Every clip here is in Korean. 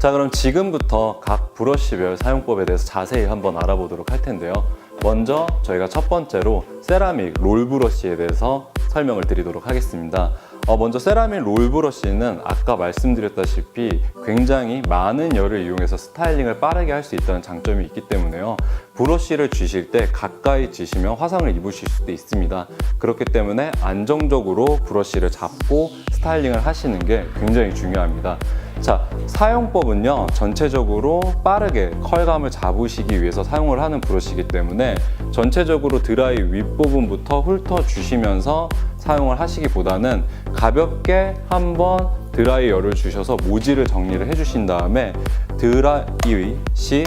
자, 그럼 지금부터 각 브러쉬별 사용법에 대해서 자세히 한번 알아보도록 할 텐데요. 먼저 저희가 첫 번째로 세라믹 롤 브러쉬에 대해서 설명을 드리도록 하겠습니다. 어, 먼저 세라믹 롤 브러쉬는 아까 말씀드렸다시피 굉장히 많은 열을 이용해서 스타일링을 빠르게 할 수 있다는 장점이 있기 때문에요. 브러쉬를 쥐실 때 가까이 쥐시면 화상을 입으실 수도 있습니다. 그렇기 때문에 안정적으로 브러쉬를 잡고 스타일링을 하시는 게 굉장히 중요합니다. 자, 사용법은요, 전체적으로 빠르게 컬감을 잡으시기 위해서 사용을 하는 브러쉬이기 때문에 전체적으로 드라이 윗부분부터 훑어주시면서 사용을 하시기보다는 가볍게 한번 드라이 열을 주셔서 모지를 정리를 해주신 다음에 드라이 시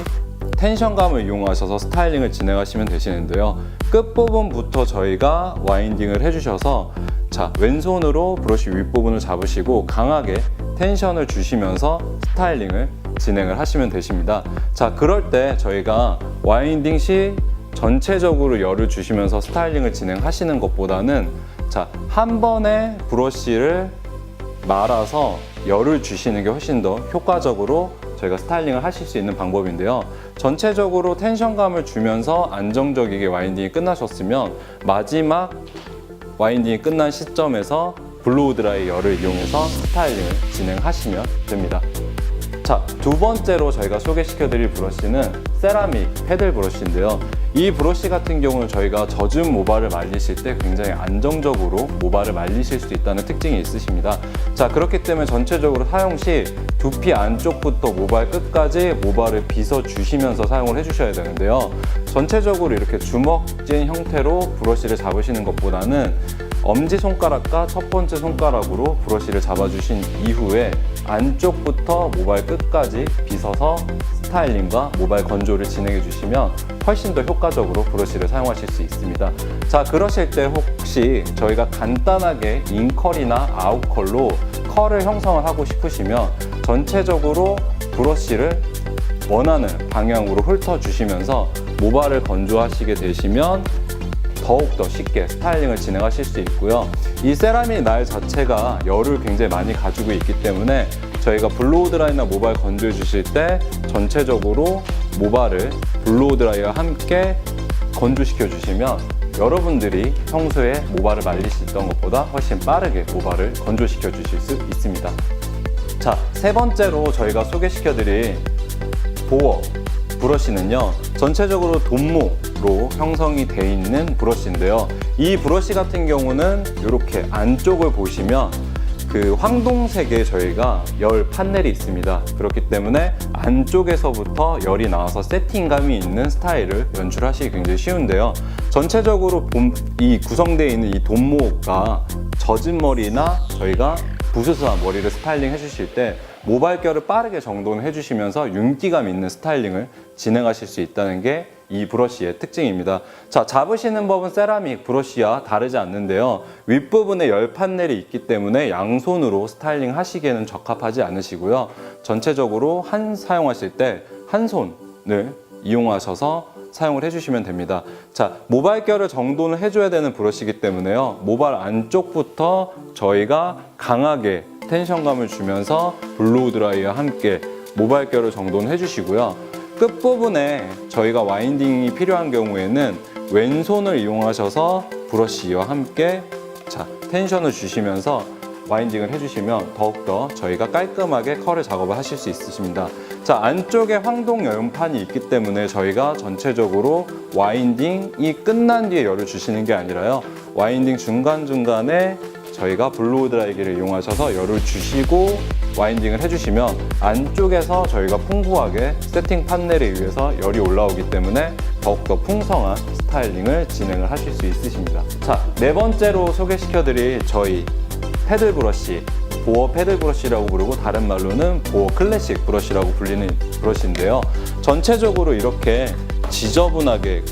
텐션감을 이용하셔서 스타일링을 진행하시면 되시는데요. 끝부분부터 저희가 와인딩을 해주셔서 자, 왼손으로 브러쉬 윗부분을 잡으시고 강하게 텐션을 주시면서 스타일링을 진행을 하시면 되십니다. 자, 그럴 때 저희가 와인딩 시 전체적으로 열을 주시면서 스타일링을 진행하시는 것보다는 자, 한 번에 브러쉬를 말아서 열을 주시는 게 훨씬 더 효과적으로 저희가 스타일링을 하실 수 있는 방법인데요. 전체적으로 텐션감을 주면서 안정적이게 와인딩이 끝나셨으면 마지막 와인딩이 끝난 시점에서 블로우 드라이 열을 이용해서 스타일링을 진행하시면 됩니다. 자, 두 번째로 저희가 소개시켜 드릴 브러쉬는 세라믹 패들 브러쉬인데요. 이 브러쉬 같은 경우는 저희가 젖은 모발을 말리실 때 굉장히 안정적으로 모발을 말리실 수 있다는 특징이 있으십니다. 자, 그렇기 때문에 전체적으로 사용 시 두피 안쪽부터 모발 끝까지 모발을 빗어 주시면서 사용을 해 주셔야 되는데요. 전체적으로 이렇게 주먹진 형태로 브러쉬를 잡으시는 것보다는 엄지 손가락과 첫 번째 손가락으로 브러쉬를 잡아주신 이후에 안쪽부터 모발 끝까지 빗어서 스타일링과 모발 건조를 진행해 주시면 훨씬 더 효과적으로 브러쉬를 사용하실 수 있습니다. 자, 그러실 때 혹시 저희가 간단하게 인컬이나 아웃컬로 컬을 형성을 하고 싶으시면 전체적으로 브러쉬를 원하는 방향으로 훑어주시면서 모발을 건조하시게 되시면 더욱더 쉽게 스타일링을 진행하실 수 있고요. 이 세라믹 날 자체가 열을 굉장히 많이 가지고 있기 때문에 저희가 블로우 드라이나 모발 건조해 주실 때 전체적으로 모발을 블로우 드라이와 함께 건조시켜 주시면 여러분들이 평소에 모발을 말리시던 것보다 훨씬 빠르게 모발을 건조시켜 주실 수 있습니다. 자, 세 번째로 저희가 소개시켜 드릴 보어 브러쉬는요 전체적으로 돈모 로 형성이 돼 있는 브러쉬인데요. 이 브러쉬 같은 경우는 이렇게 안쪽을 보시면 그 황동색에 저희가 열 판넬이 있습니다. 그렇기 때문에 안쪽에서부터 열이 나와서 세팅감이 있는 스타일을 연출하시기 굉장히 쉬운데요. 전체적으로 본- 이 구성되어 있는 이 돈모가 젖은 머리나 저희가 부스스한 머리를 스타일링 해주실 때 모발결을 빠르게 정돈해 주시면서 윤기감 있는 스타일링을 진행하실 수 있다는 게 이 브러쉬의 특징입니다. 자, 잡으시는 법은 세라믹 브러쉬와 다르지 않는데요. 윗부분에 열 판넬이 있기 때문에 양손으로 스타일링 하시기에는 적합하지 않으시고요. 전체적으로 한 사용하실 때 한 손을 이용하셔서 사용을 해주시면 됩니다. 자, 모발결을 정돈을 해줘야 되는 브러쉬이기 때문에요. 모발 안쪽부터 저희가 강하게 텐션감을 주면서 블로우 드라이와 함께 모발결을 정돈해 주시고요. 끝부분에 저희가 와인딩이 필요한 경우에는 왼손을 이용하셔서 브러쉬와 함께 자, 텐션을 주시면서 와인딩을 해주시면 더욱더 저희가 깔끔하게 컬을 작업을 하실 수 있으십니다. 자, 안쪽에 황동 열판이 있기 때문에 저희가 전체적으로 와인딩이 끝난 뒤에 열을 주시는 게 아니라요. 와인딩 중간중간에 저희가 블로우 드라이기를 이용하셔서 열을 주시고 와인딩을 해주시면 안쪽에서 저희가 풍부하게 세팅 판넬에 의해서 열이 올라오기 때문에 더욱더 풍성한 스타일링을 진행을 하실 수 있으십니다. 자, 네 번째로 소개시켜드릴 저희 패들 브러쉬, 보어 패들 브러쉬라고 부르고 다른 말로는 보어 클래식 브러쉬라고 불리는 브러쉬인데요. 전체적으로 이렇게 지저분하게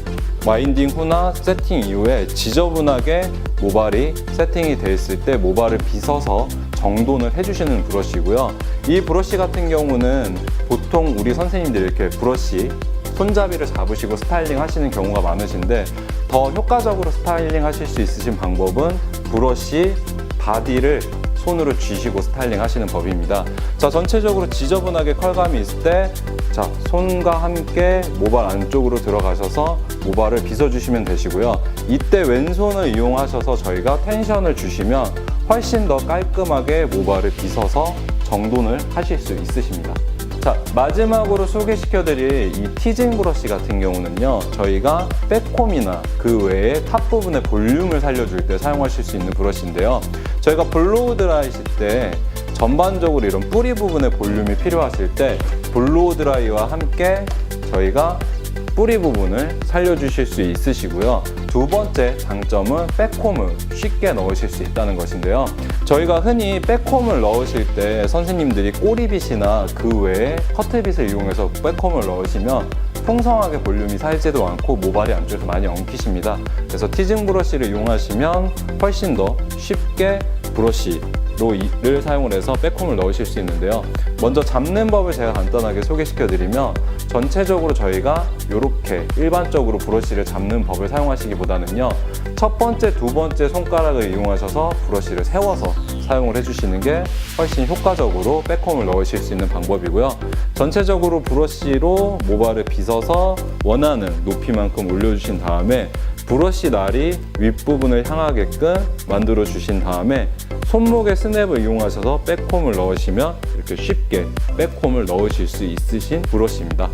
와인딩 후나 세팅 이후에 지저분하게 모발이 세팅이 되어 있을 때 모발을 빗어서 정돈을 해주시는 브러쉬고요. 이 브러쉬 같은 경우는 보통 우리 선생님들이 이렇게 브러쉬 손잡이를 잡으시고 스타일링 하시는 경우가 많으신데 더 효과적으로 스타일링 하실 수 있으신 방법은 브러쉬 바디를 손으로 쥐시고 스타일링 하시는 법입니다. 자, 전체적으로 지저분하게 컬감이 있을 때, 자, 손과 함께 모발 안쪽으로 들어가셔서 모발을 빗어주시면 되시고요. 이때 왼손을 이용하셔서 저희가 텐션을 주시면 훨씬 더 깔끔하게 모발을 빗어서 정돈을 하실 수 있으십니다. 자, 마지막으로 소개시켜드릴 이 티징 브러쉬 같은 경우는요, 저희가 백홈이나 그 외에 탑 부분의 볼륨을 살려줄 때 사용하실 수 있는 브러쉬인데요. 저희가 블로우 드라이 하실 때 전반적으로 이런 뿌리 부분의 볼륨이 필요하실 때 블로우 드라이와 함께 저희가 뿌리 부분을 살려주실 수 있으시고요. 두 번째 장점은 백홈을 쉽게 넣으실 수 있다는 것인데요. 저희가 흔히 백홈을 넣으실 때 선생님들이 꼬리빗이나 그 외에 커트빗을 이용해서 백홈을 넣으시면 풍성하게 볼륨이 살지도 않고 모발이 안쪽에서 많이 엉키십니다. 그래서 티징 브러쉬를 이용하시면 훨씬 더 쉽게 브러쉬로 이를 사용을 해서 백홈을 넣으실 수 있는데요. 먼저 잡는 법을 제가 간단하게 소개시켜 드리면 전체적으로 저희가 이렇게 일반적으로 브러쉬를 잡는 법을 사용하시기보다는요. 첫 번째, 두 번째 손가락을 이용하셔서 브러쉬를 세워서 사용을 해주시는 게 훨씬 효과적으로 백홈을 넣으실 수 있는 방법이고요. 전체적으로 브러쉬로 모발을 빗어서 원하는 높이만큼 올려주신 다음에 브러쉬 날이 윗부분을 향하게끔 만들어 주신 다음에 손목의 스냅을 이용하셔서 백홈을 넣으시면 이렇게 쉽게 백홈을 넣으실 수 있으신 브러쉬입니다.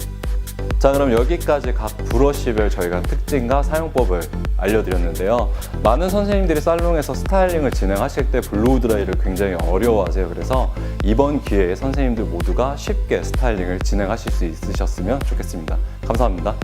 자 그럼 여기까지 각 브러쉬별 저희가 특징과 사용법을 알려드렸는데요. 많은 선생님들이 살롱에서 스타일링을 진행하실 때 블로우 드라이를 굉장히 어려워하세요. 그래서 이번 기회에 선생님들 모두가 쉽게 스타일링을 진행하실 수 있으셨으면 좋겠습니다. 감사합니다.